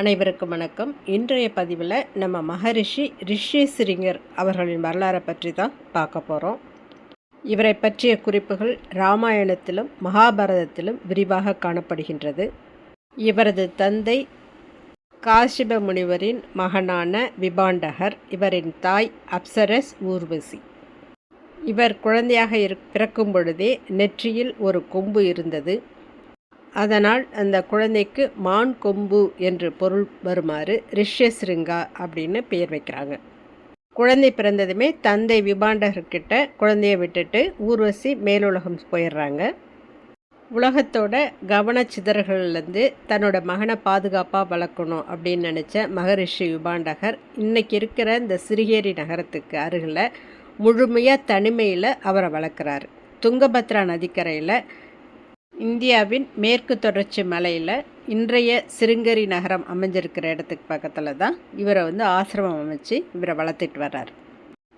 அனைவருக்கும் வணக்கம். இன்றைய பதிவில் நம்ம மகரிஷி ரிஷிஸ்ரிங்கர் அவர்களின் வரலாறை பற்றி தான் பார்க்க போகிறோம் இவரை பற்றிய குறிப்புகள் ராமாயணத்திலும் மகாபாரதத்திலும் விரிவாக காணப்படுகின்றது. இவரது தந்தை காசிப முனிவரின் மகனான விபாண்டகர் இவரின் தாய் அப்சரஸ் ஊர்வசி. இவர் குழந்தையாக இரு பிறக்கும் பொழுதே நெற்றியில் ஒரு கொம்பு இருந்தது. அதனால் அந்த குழந்தைக்கு மான் கொம்பு என்று பொருள் வருமாறு ரிஷ்யஸ்ரிங்கா அப்படின்னு பெயர் வைக்கிறாங்க. குழந்தை பிறந்ததுமே தந்தை விபாண்டகர்கிட்ட குழந்தைய விட்டுட்டு ஊர்வசி மேலுலகம் போயிடுறாங்க. உலகத்தோட கவனச்சிதறல்கள்லேருந்து தன்னோட மகனை பாதுகாப்பாக வளர்க்கணும் அப்படின்னு நினச்ச மகரிஷி விபாண்டகர் இன்றைக்கி இருக்கிற இந்த சிறிகேரி நகரத்துக்கு அருகில் முழுமையாக தனிமையில் அவரை வளர்க்குறாரு. துங்கபத்ரா நதிக்கரையில் இந்தியாவின் மேற்கு தொடர்ச்சி மலையில் இன்றைய சிருங்கரி நகரம் அமைஞ்சிருக்கிற இடத்துக்கு பக்கத்தில் தான் இவரை வந்து ஆசிரமம் அமைச்சு இவரை வளர்த்துட்டு வர்றார்.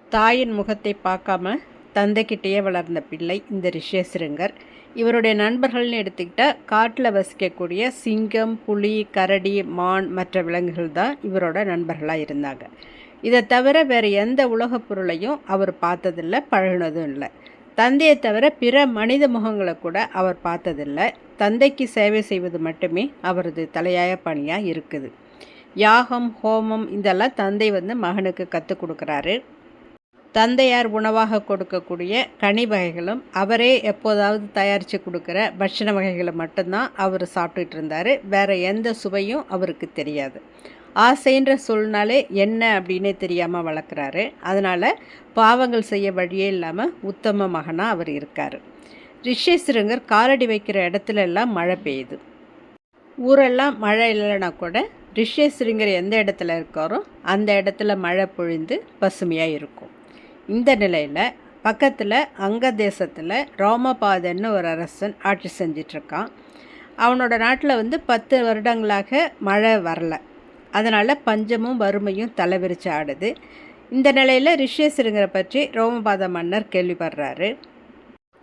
தாயின் முகத்தை பார்க்காம தந்தைக்கிட்டேயே வளர்ந்த பிள்ளை இந்த ரிஷேசிருங்கர் இவருடைய நண்பர்கள்னு எடுத்துக்கிட்டால் காட்டில் வசிக்கக்கூடிய சிங்கம் புலி கரடி மான் மற்ற விலங்குகள் தான் இவரோட நண்பர்களாக இருந்தாங்க. இதை தவிர வேறு எந்த உலகப் பொருளையும் அவர் பார்த்ததில்லை பழகினதும் இல்லை. தந்தையை தவிர பிற மனித முகங்களை கூட அவர் பார்த்ததில்லை. தந்தைக்கு சேவை செய்வது மட்டுமே அவரது தலையாய பணியாக இருக்குது. யாகம் ஹோமம் இதெல்லாம் தந்தை வந்து மகனுக்கு கற்றுக் கொடுக்குறாரு. தந்தையார் உணவாக கொடுக்கக்கூடிய கனி வகைகளும் அவரே எப்போதாவது தயாரித்து கொடுக்குற பட்சண வகைகளை மட்டும்தான் அவர் சாப்பிட்டுட்டு இருந்தார். வேறு எந்த சுவையும் அவருக்கு தெரியாது. ஆசைன்ற சொல்னாலே என்ன அப்படின்னே தெரியாமல் வளர்க்குறாரு. அதனால் பாவங்கள் செய்ய வழியே இல்லாமல் உத்தம மகனாக அவர் இருக்கார். ரிஷேஸ்வரங்கர் காலடி வைக்கிற இடத்துல எல்லாம் மழை பெய்யுது. ஊரெல்லாம் மழை இல்லைன்னா கூட ரிஷேஸ்வரங்கர் எந்த இடத்துல இருக்காரோ அந்த இடத்துல மழை பொழிந்து பசுமையாக இருக்கும். இந்த நிலையில் பக்கத்தில் அங்க தேசத்தில் ரோமபாதன்னு ஒரு அரசன் ஆட்சி செஞ்சிட்ருக்கான். அவனோட நாட்டில் வந்து பத்து வருடங்களாக மழை வரலை. அதனால் பஞ்சமும் வறுமையும் தலைவிரிச்சு ஆடுது. இந்த நிலையில் ரிஷேஸ்வரங்கரை பற்றி ரோமபாத மன்னர் கேள்விப்படுறாரு.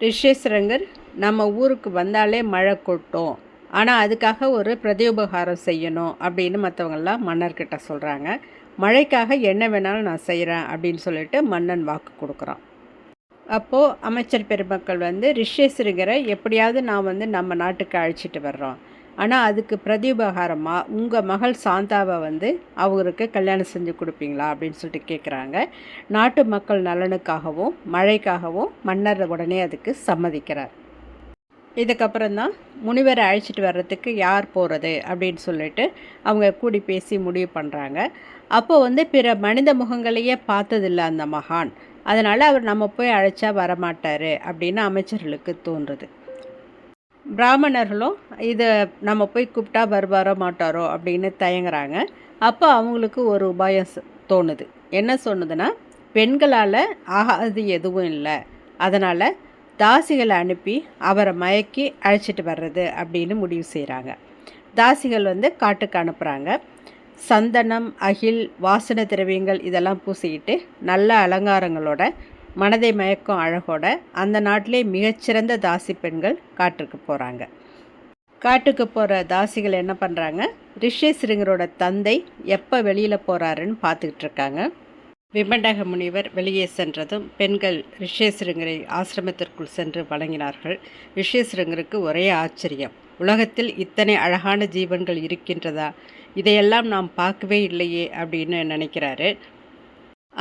ரிஷேஸ்வரங்கர் நம்ம ஊருக்கு வந்தாலே மழை கொட்டும். ஆனால் அதுக்காக ஒரு பிரதியுபகாரம் செய்யணும் அப்படின்னு மற்றவங்கெல்லாம் மன்னர்கிட்ட சொல்கிறாங்க மழைக்காக என்ன வேணாலும் நான் செய்கிறேன் அப்படின்னு சொல்லிட்டு மன்னன் வாக்கு கொடுக்குறான். அப்போது அமைச்சர் பெருமக்கள் வந்து ரிஷேஸ்வரங்கரை எப்படியாவது நான் வந்து நம்ம நாட்டுக்கு அழைச்சிட்டு வர்றோம். ஆனால் அதுக்கு பிரதிபகாரமாக உங்கள் மகள் சாந்தாவை வந்து அவருக்கு கல்யாணம் செஞ்சு கொடுப்பீங்களா அப்படின்னு சொல்லிட்டு கேட்குறாங்க நாட்டு மக்கள் நலனுக்காகவும் மழைக்காகவும் மன்னர் உடனே அதுக்கு சம்மதிக்கிறார். இதுக்கப்புறம் தான் முனிவரை அழைச்சிட்டு வர்றதுக்கு யார் போகிறது அப்படின்னு சொல்லிட்டு அவங்க கூடி பேசி முடிவு பண்ணுறாங்க அப்போ வந்து பிற மனித முகங்களையே பார்த்ததில்ல அந்த மகான். அதனால் அவர் நம்ம போய் அழைச்சா வரமாட்டார் அப்படின்னு அமைச்சர்களுக்கு தோன்றுது. பிராமணர்களும் இதை நம்ம போய் கூப்பிட்டா வருவாரோ மாட்டாரோ அப்படின்னு தயங்குறாங்க. அப்போ அவங்களுக்கு ஒரு உபாயம் தோணுது. என்ன சொன்னதுன்னா பெண்களால் ஆகாது எதுவும் இல்லை. அதனால் தாசிகளை அனுப்பி அவரை மயக்கி அழைச்சிட்டு வர்றது அப்படின்னு முடிவு செய்கிறாங்க தாசிகள் வந்து காட்டுக்கு அனுப்புகிறாங்க சந்தனம் அகில் வாசன திரவியங்கள் இதெல்லாம் பூசிக்கிட்டு நல்ல அலங்காரங்களோட மனதை மயக்கும் அழகோட அந்த நாட்டிலே மிகச்சிறந்த தாசி பெண்கள் காட்டுக்கு போகிறாங்க காட்டுக்கு போகிற தாசிகள் என்ன பண்ணுறாங்க ரிஷேஸ்ரிங்கரோட தந்தை எப்போ வெளியில் போகிறாருன்னு பார்த்துக்கிட்டு இருக்காங்க. விமண்டக முனிவர் வெளியே சென்றதும் பெண்கள் ரிஷேஸ்வரங்கரை ஆசிரமத்திற்குள் சென்று வழங்கினார்கள். ரிஷேஸ்வரங்கருக்கு ஒரே ஆச்சரியம். உலகத்தில் இத்தனை அழகான ஜீவன்கள் இருக்கின்றதா? இதையெல்லாம் நாம் பார்க்கவே இல்லையே அப்படின்னு நினைக்கிறாரு.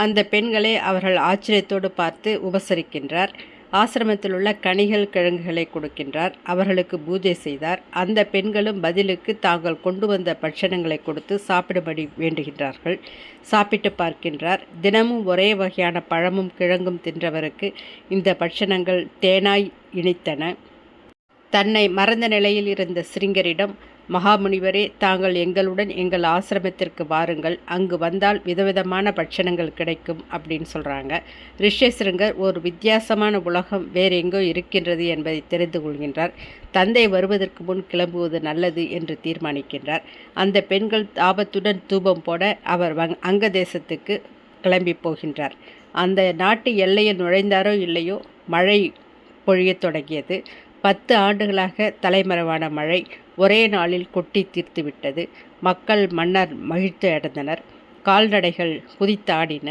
அந்த பெண்களை அவர்கள் ஆச்சரியத்தோடு பார்த்து உபசரிக்கின்றார். ஆசிரமத்தில் உள்ள கனிகள் கிழங்குகளை கொடுக்கின்றார். அவர்களுக்கு பூஜை செய்தார். அந்த பெண்களும் பதிலுக்கு தாங்கள் கொண்டு வந்த பட்சணங்களை கொடுத்து சாப்பிடும்படி வேண்டுகின்றார்கள். சாப்பிட்டு பார்க்கின்றார். தினமும் ஒரே வகையான பழமும் கிழங்கும் தின்றவருக்கு இந்த பட்சணங்கள் தேனாய் இனித்தன. தன்னை மறந்த நிலையில் இருந்த சிறிங்கரிடம் மகாமுனிவரே தாங்கள் எங்களுடன் எங்கள் ஆசிரமத்திற்கு வாருங்கள். அங்கு வந்தால் விதவிதமான பட்சணங்கள் கிடைக்கும் அப்படின்னு சொல்கிறாங்க ரிஷேஸ்வரங்கர் ஒரு வித்தியாசமான உலகம் வேறு எங்கோ இருக்கின்றது என்பதை தெரிந்து கொள்கின்றார். தந்தை வருவதற்கு முன் கிளம்புவது நல்லது என்று தீர்மானிக்கின்றார். அந்த பெண்கள் ஆபத்துடன் தூபம் போட அவர் வங் அங்க தேசத்துக்கு கிளம்பி போகின்றார். அந்த நாட்டு எல்லையில் நுழைந்தாரோ இல்லையோ மழை பொழியத் தொடங்கியது. பத்து ஆண்டுகளாக தலைமறைவான மழை ஒரே நாளில் கொட்டி தீர்த்துவிட்டது. மக்கள் மன்னர் மகிழ்ச்சி அடைந்தனர். கால்நடைகள் குதித்தாடின.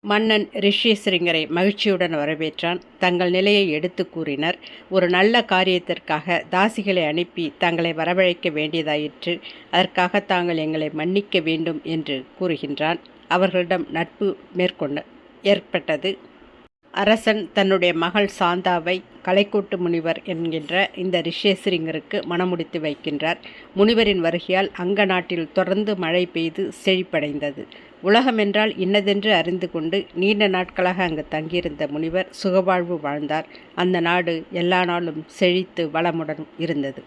மன்னன் ரிஷிசிரிங்கரை மகிழ்ச்சியுடன் வரவேற்றான். தங்கள் நிலையை எடுத்து கூறினர். ஒரு நல்ல காரியத்திற்காக தாசிகளை அனுப்பி தங்களை வரவழைக்க வேண்டியதாயிற்று. அதற்காக தாங்கள் எங்களை மன்னிக்க வேண்டும் என்று கூறுகின்றான். அவர்களிடம் நட்பு மேற்கொண்ட ஏற்பட்டது. அரசன் தன்னுடைய மகள் சாந்தாவை கலைக்கூட்டு முனிவர் என்கின்ற இந்த ரிஷேஸ்ரிங்கருக்கு மணமுடித்து வைக்கின்றார். முனிவரின் வருகையால் அங்க நாட்டில் தொடர்ந்து மழை பெய்து செழிப்படைந்தது. உலகமென்றால் இன்னதென்று அறிந்து கொண்டு நீண்ட நாட்களாக அங்கு தங்கியிருந்த முனிவர் சுகவாழ்வு வாழ்ந்தார். அந்த நாடு எல்லா நாளும் செழித்து வளமுடன் இருந்தது.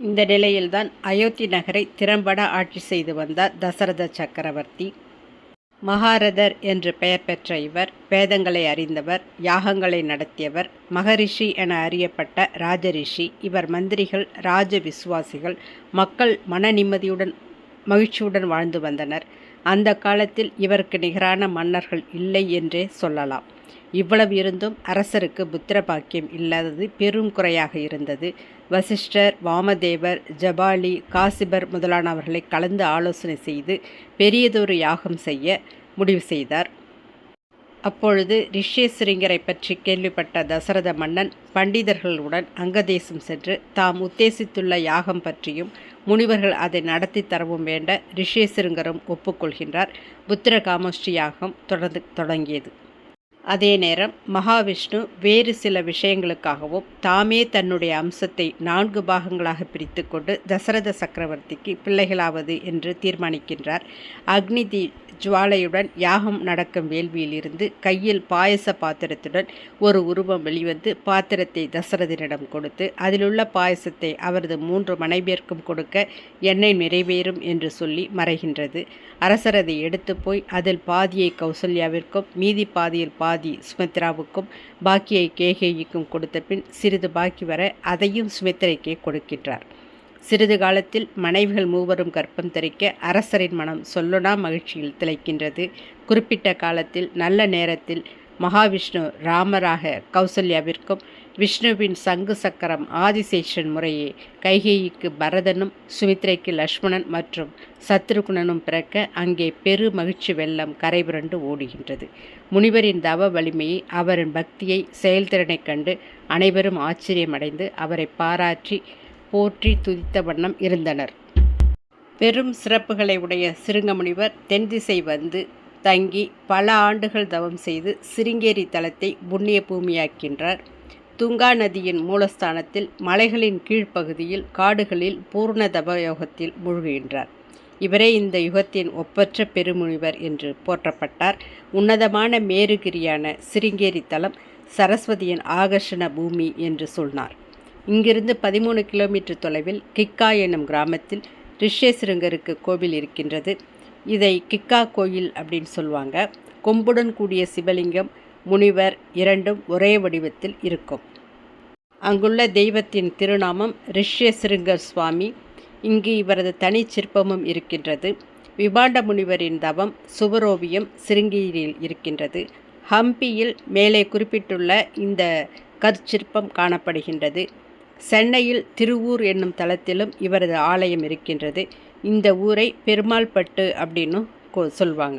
இந்த நிலையில்தான் அயோத்தி நகரை திறம்பட ஆட்சி செய்து வந்தார் தசரத சக்கரவர்த்தி. மகாரதர் என்று பெயர் பெற்ற இவர் வேதங்களை அறிந்தவர் யாகங்களை நடத்தியவர் மகரிஷி என அறியப்பட்ட ராஜரிஷி. இவர் மந்திரிகள் ராஜ விசுவாசிகள் மக்கள் மன நிம்மதியுடன் மகிழ்ச்சியுடன் வாழ்ந்து வந்தனர். அந்த காலத்தில் இவருக்கு நிகரான மன்னர்கள் இல்லை என்றே சொல்லலாம். இவ்வளவு இருந்தும் அரசருக்கு புத்திர பாக்கியம் இல்லாதது பெரும் குறையாக இருந்தது. வசிஷ்டர் வாமதேவர் ஜபாலி காசிபர் முதலானவர்களை கலந்து ஆலோசனை செய்து பெரியதொரு யாகம் செய்ய முடிவு செய்தார். அப்பொழுது ரிஷ்யசிரிங்கரை பற்றி கேள்விப்பட்ட தசரத மன்னன் பண்டிதர்களுடன் அங்கதேசம் சென்று தாம் உத்தேசித்துள்ள யாகம் பற்றியும் முனிவர்கள் அதை நடத்தி தரவும் வேண்ட ரிஷ்யசிருங்கரும் ஒப்புக்கொள்கின்றார். புத்திர காமோஷ்டி யாகம் தொடர்ந்து தொடங்கியது. அதே நேரம் மகாவிஷ்ணு வேறு சில விஷயங்களுக்காகவும் தாமே தன்னுடைய அம்சத்தை நான்கு பாகங்களாக பிரித்து கொண்டு தசரத சக்கரவர்த்திக்கு பிள்ளைகளாவது என்று தீர்மானிக்கின்றார். அக்னி தீ ஜுவாலையுடன் யாகம் நடக்கும் வேள்வியிலிருந்து கையில் பாயச பாத்திரத்துடன் ஒரு உருவம் வெளிவந்து பாத்திரத்தை தசரதனிடம் கொடுத்து அதிலுள்ள பாயசத்தை அவரது மூன்று மனைவியர்க்கும் கொடுக்க எண்ணெய் நிறைவேறும் என்று சொல்லி மறைகின்றது. அரசர் அதை எடுத்து போய் அதில் பாதியை கௌசல்யாவிற்கும் மீதி பாதியில் பாதி சுமித்ராவுக்கும் பாக்கியை கேகேயிக்கும் கொடுத்த பின் சிறிது பாக்கி வர அதையும் சுமித்திரைக்கே கொடுக்கின்றார். சிறிது காலத்தில் மனைவிகள் மூவரும் கற்பம் தரிக்க அரசரின் மனம் சொல்லுனா மகிழ்ச்சியில் திளைக்கின்றது. குறிப்பிட்ட காலத்தில் நல்ல நேரத்தில் மகாவிஷ்ணு ராமராக கௌசல்யாவிற்கும் விஷ்ணுவின் சங்கு சக்கரம் ஆதிசேஷன் முறையே கைகேயிக்கு பரதனும் சுமித்ரைக்கு லக்ஷ்மணன் மற்றும் சத்ருகுணனும் பிறக்க அங்கே பெரு மகிழ்ச்சி வெள்ளம் கரைபுரண்டு ஓடுகின்றது. முனிவரின் தவ வலிமையை அவரின் பக்தியை செயல்திறனைக் கண்டு அனைவரும் ஆச்சரியமடைந்து அவரை பாராற்றி போற்றி துதித்த வண்ணம் இருந்தனர். பெரும் சிறப்புகளை உடைய சிறுங்கமுனிவர் தென்திசை வந்து தங்கி பல ஆண்டுகள் தவம் செய்து சிருங்கேரி தலத்தை புண்ணிய பூமியாக்கின்றார். துங்கா நதியின் மூலஸ்தானத்தில் மலைகளின் கீழ்ப்பகுதியில் காடுகளில் பூர்ண தபயோகத்தில் மூழ்குகின்றார். இவரே இந்த யுகத்தின் ஒப்பற்ற பெருமுனிவர் என்று போற்றப்பட்டார். உன்னதமான மேருகிரியான சிருங்கேரி தலம் சரஸ்வதியின் ஆகர்ஷண பூமி என்று சொன்னார். இங்கிருந்து பதிமூணு கிலோமீட்டர் தொலைவில் கிக்கா எனும் கிராமத்தில் ரிஷேஸ்வரங்கருக்கு கோவில் இருக்கின்றது. இதை கிக்கா கோயில் அப்படின்னு சொல்லுவாங்க. கொம்புடன் கூடிய சிவலிங்கம் முனிவர் இரண்டும் ஒரே வடிவத்தில் இருக்கும். அங்குள்ள தெய்வத்தின் திருநாமம் ரிஷ்யசிருங்கர் சுவாமி. இங்கு இவரது தனி சிற்பமும் இருக்கின்றது. விபாண்ட முனிவரின் தவம் சுவரோவியம் சிருங்கியில் இருக்கின்றது. ஹம்பியில் மேலே குறிப்பிட்டுள்ள இந்த கற்சிற்பம் காணப்படுகின்றது. சென்னையில் திருவூர் என்னும் தலத்திலும் இவரது ஆலயம் இருக்கின்றது. இந்த ஊரை பெருமாள்பட்டு அப்படின்னு சொல்வாங்க.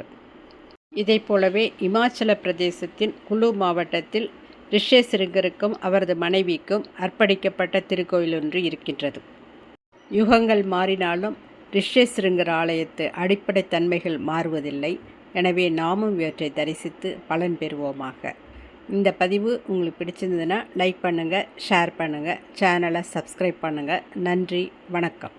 இதை போலவே இமாச்சல பிரதேசத்தின் குழு மாவட்டத்தில் ரிஷேசிருங்கருக்கும் அவரது மனைவிக்கும் அர்ப்பணிக்கப்பட்ட திருக்கோயில் ஒன்று இருக்கின்றது. யுகங்கள் மாறினாலும் ரிஷேசிருங்கர் ஆலயத்து அடிப்படை தன்மைகள் மாறுவதில்லை. எனவே நாமும் இவற்றை தரிசித்து பலன் பெறுவோமாக. இந்த பதிவு உங்களுக்கு பிடிச்சிருந்ததுன்னா லைக் பண்ணுங்கள் ஷேர் பண்ணுங்கள் சேனலை சப்ஸ்கிரைப் பண்ணுங்கள் நன்றி வணக்கம்.